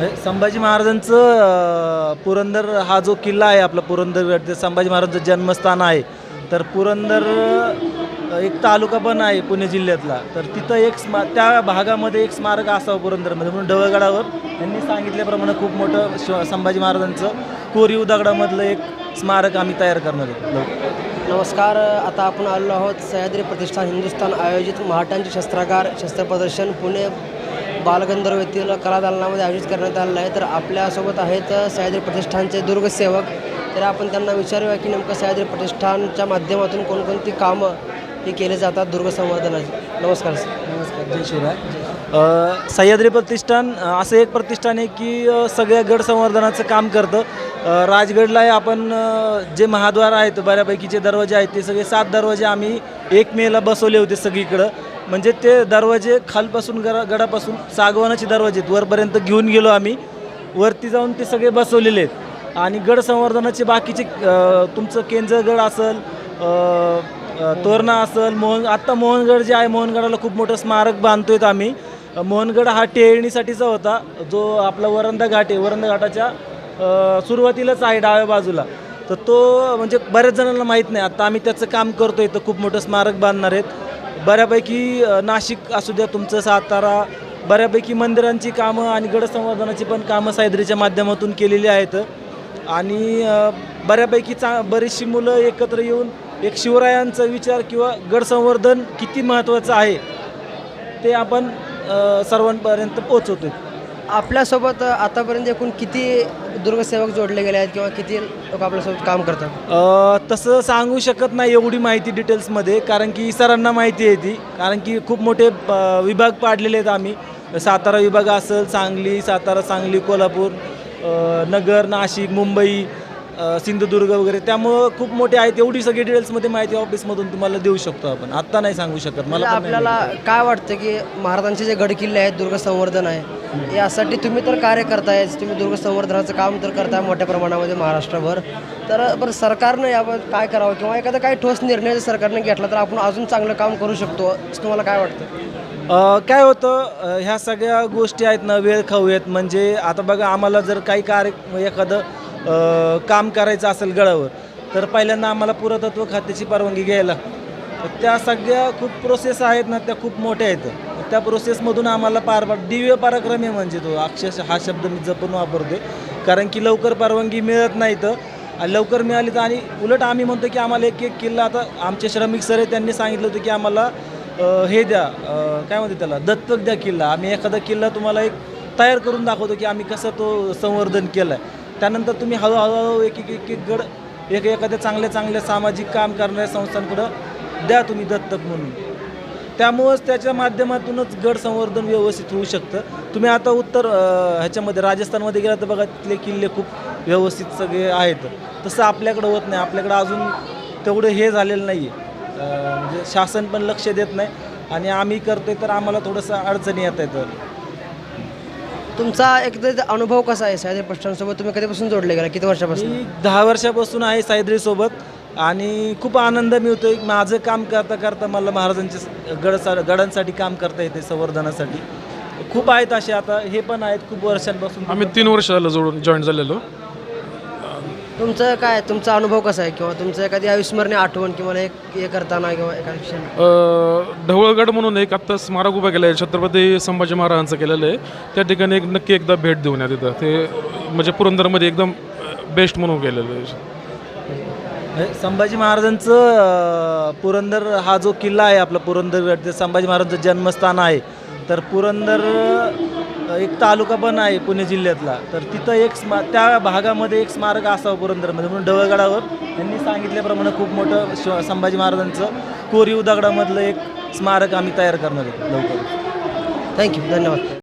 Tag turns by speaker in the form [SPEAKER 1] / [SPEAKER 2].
[SPEAKER 1] संभाजी महाराजांचं पुरंदर हा जो किल्ला आहे आपला पुरंदरगड ते संभाजी महाराजांचं जन्मस्थान आहे. तर पुरंदर एक तालुका पण आहे पुणे जिल्ह्यातला. तर तिथं एक स्मा त्या भागामध्ये एक स्मारक असावं पुरंदरमध्ये. म्हणून ढवळगडावर त्यांनी सांगितल्याप्रमाणे खूप मोठं श संभाजी महाराजांचं कोरीव दगडामधलं एक स्मारक आम्ही तयार करणार आहोत.
[SPEAKER 2] नमस्कार. आता आपण आलो आहोत सह्याद्री प्रतिष्ठान हिंदुस्थान आयोजित महाटांचे शस्त्रागार शस्त्र प्रदर्शन पुणे बालगंधर्व येथील कलादालनामध्ये आयोजित करण्यात आलेलं आहे. तर आपल्यासोबत आहेत सह्याद्री प्रतिष्ठानचे दुर्गसेवक. तर आपण त्यांना विचारूया की नेमकं सह्याद्री प्रतिष्ठानच्या माध्यमातून कोणकोणती कामं ही केली जातात दुर्गसंवर्धनाची. नमस्कार सर.
[SPEAKER 1] नमस्कार जय शिवराय. सह्याद्री प्रतिष्ठान असं एक प्रतिष्ठान आहे की सगळ्या गड संवर्धनाचं काम करतं. राजगडला आपण जे महाद्वार आहेत बऱ्यापैकी जे दरवाजे आहेत ते सगळे सात दरवाजे आम्ही एक मेला बसवले होते सगळीकडं. म्हणजे ते दरवाजे खालपासून गडा गडापासून सागवानाचे दरवाजे आहेत. वरपर्यंत घेऊन गेलो आम्ही. वरती जाऊन ते सगळे बसवलेले आहेत. आणि गड संवर्धनाचे बाकीचे तुमचं केंजळगड असेल तोरणा असेल मोहन आत्ता मोहनगड जे आहे मोहनगडाला खूप मोठं स्मारक बांधतोय आम्ही. मोहनगड हा टेळणीसाठीचा होता. जो आपला वरंदा घाट आहे वरंदा घाटाच्या सुरुवातीलाच आहे डाव्या बाजूला. तर तो म्हणजे बऱ्याच जणांना माहीत नाही. आता आम्ही त्याचं काम करतोय. तर खूप मोठं स्मारक बांधणार आहेत. बऱ्यापैकी नाशिक असू द्या तुमचं सातारा बऱ्यापैकी मंदिरांची कामं आणि गडसंवर्धनाची पण कामं सायद्रीच्या माध्यमातून केलेली आहेत. आणि बऱ्यापैकी चा बरीचशी मुलं एकत्र येऊन एक शिवरायांचा विचार किंवा गडसंवर्धन किती महत्त्वाचं आहे ते आपण सर्वांपर्यंत सर्वांपर्यंत आहे
[SPEAKER 2] आपल्यासोबत आतापर्यंत एकूण किती दुर्गसेवक जोडले गेले आहेत किंवा किती लोक आपल्यासोबत काम करतात?
[SPEAKER 1] अ, तसं सांगू शकत नाही एवढी माहिती डिटेल्समध्ये कारण की सरांना माहिती आहे ती. कारण की खूप मोठे अ, विभाग पाडलेले आहेत आम्ही. सातारा विभाग असेल सांगली सातारा सांगली कोल्हापूर अ, नगर नाशिक मुंबई सिंधुदुर्ग वगैरे त्यामुळं खूप मोठे आहेत. एवढी सगळी डिटेल्समध्ये माहिती ऑफिसमधून तुम्हाला देऊ शकतो आपण. आत्ता नाही सांगू शकत.
[SPEAKER 2] म्हणजे
[SPEAKER 1] मला पण नाही
[SPEAKER 2] आपल्याला काय वाटतं की महाराजांचे जे गड किल्ले आहेत दुर्ग संवर्धन आहे यासाठी तुम्ही तर कार्य करताय. तुम्ही दुर्ग संवर्धनाचं काम तर करताय मोठ्या प्रमाणामध्ये महाराष्ट्रभर. तर बरं सरकारनं याबाबत काय करावं किंवा एखादा काही ठोस निर्णय जर सरकारने घेतला तर आपण अजून चांगलं काम करू शकतो. असं तुम्हाला काय वाटतं?
[SPEAKER 1] अ, काय होतं अ, ह्या सगळ्या गोष्टी आहेत ना वेळ खाऊ आहेत. म्हणजे आता बघा आम्हाला जर काही कार्य एखादं काम करायचं असेल गळावर तर पहिल्यांदा आम्हाला पुरातत्व खात्याची परवानगी घ्यायला. तर त्या सगळ्या खूप प्रोसेस आहेत ना त्या खूप मोठ्या आहेत. त्या प्रोसेसमधून आम्हाला पार पाड दिव्य पराक्रम आहे म्हणजे तो. अक्षरशः हा शब्द मी जपून वापरतो कारण की लवकर परवानगी मिळत नाही तर आणि लवकर मिळाली तर आणि उलट आम्ही म्हणतो की आम्हाला एक एक किल्ला आता आमचे श्रमिक सर आहे त्यांनी सांगितलं होतं की आम्हाला हे द्या काय म्हणते त्याला दत्तक द्या किल्ला. आम्ही एखादा किल्ला तुम्हाला एक तयार करून दाखवतो की आम्ही कसं तो संवर्धन केलं आहे त्यानंतर तुम्ही हळूहळू एक एक एक एक गड एक एखाद्या चांगल्या चांगल्या सामाजिक काम करणाऱ्या संस्थांकडं द्या तुम्ही दत्तक म्हणून. त्यामुळंच त्याच्या माध्यमातूनच गड संवर्धन व्यवस्थित होऊ शकतं. तुम्ही आता उत्तर ह्याच्यामध्ये राजस्थानमध्ये गेला तर बघा तिथले किल्ले खूप व्यवस्थित सगळे आहेत. तसं आपल्याकडं होत नाही. आपल्याकडं अजून तेवढं हे झालेलं नाही आहे म्हणजे शासन पण लक्ष देत नाही. आणि आम्ही करतोय तर आम्हाला थोडंसं अडचणी येत आहेत.
[SPEAKER 2] तुमचा एकदा अनुभव कसा आहे सह्याद्री प्रतिष्ठानसोबत तुम्ही कधीपासून जोडले गेला? किती वर्षापासून?
[SPEAKER 1] मी दहा वर्षापासून आहे सायद्रीसोबत आणि खूप आनंद मिळतोय माझं काम करता करता मला महाराजांच्या गड गडांसाठी काम करता येते संवर्धनासाठी. खूप आहेत असे आता हे पण आहेत खूप वर्षांपासून.
[SPEAKER 3] आम्ही तीन वर्ष झालं जोडून जॉईन झालेलो.
[SPEAKER 2] तुमचं काय तुमचा अनुभव कसा आहे किंवा तुमचं एखादी अविस्मरणीय आठवण किंवा एक हे करताना किंवा एखाद्या क्षणी?
[SPEAKER 3] अ, ढवळगड म्हणून एक आत्ता स्मारक उभं केलं आहे छत्रपती संभाजी महाराजांचं केलेलं आहे. त्या ठिकाणी एक नक्की एकदा भेट देऊन या तिथं. ते म्हणजे पुरंदरमध्ये एकदम बेस्ट म्हणून केलेलं आहे.
[SPEAKER 1] संभाजी महाराजांचं अं, पुरंदर हा जो किल्ला आहे आपला पुरंदरगड ते संभाजी महाराजांचं जन्मस्थान आहे. तर पुरंदर एक तालुका पण आहे पुणे जिल्ह्यातला. तर तिथं एक स्मा त्या भागामध्ये एक स्मारक असावं पुरंदरमध्ये. म्हणून ढवळगडावर त्यांनी सांगितल्याप्रमाणे खूप मोठं शिव संभाजी महाराजांचं कोरीव दगडामधलं एक स्मारक आम्ही तयार करणार आहोत लवकर
[SPEAKER 2] थँक्यू धन्यवाद.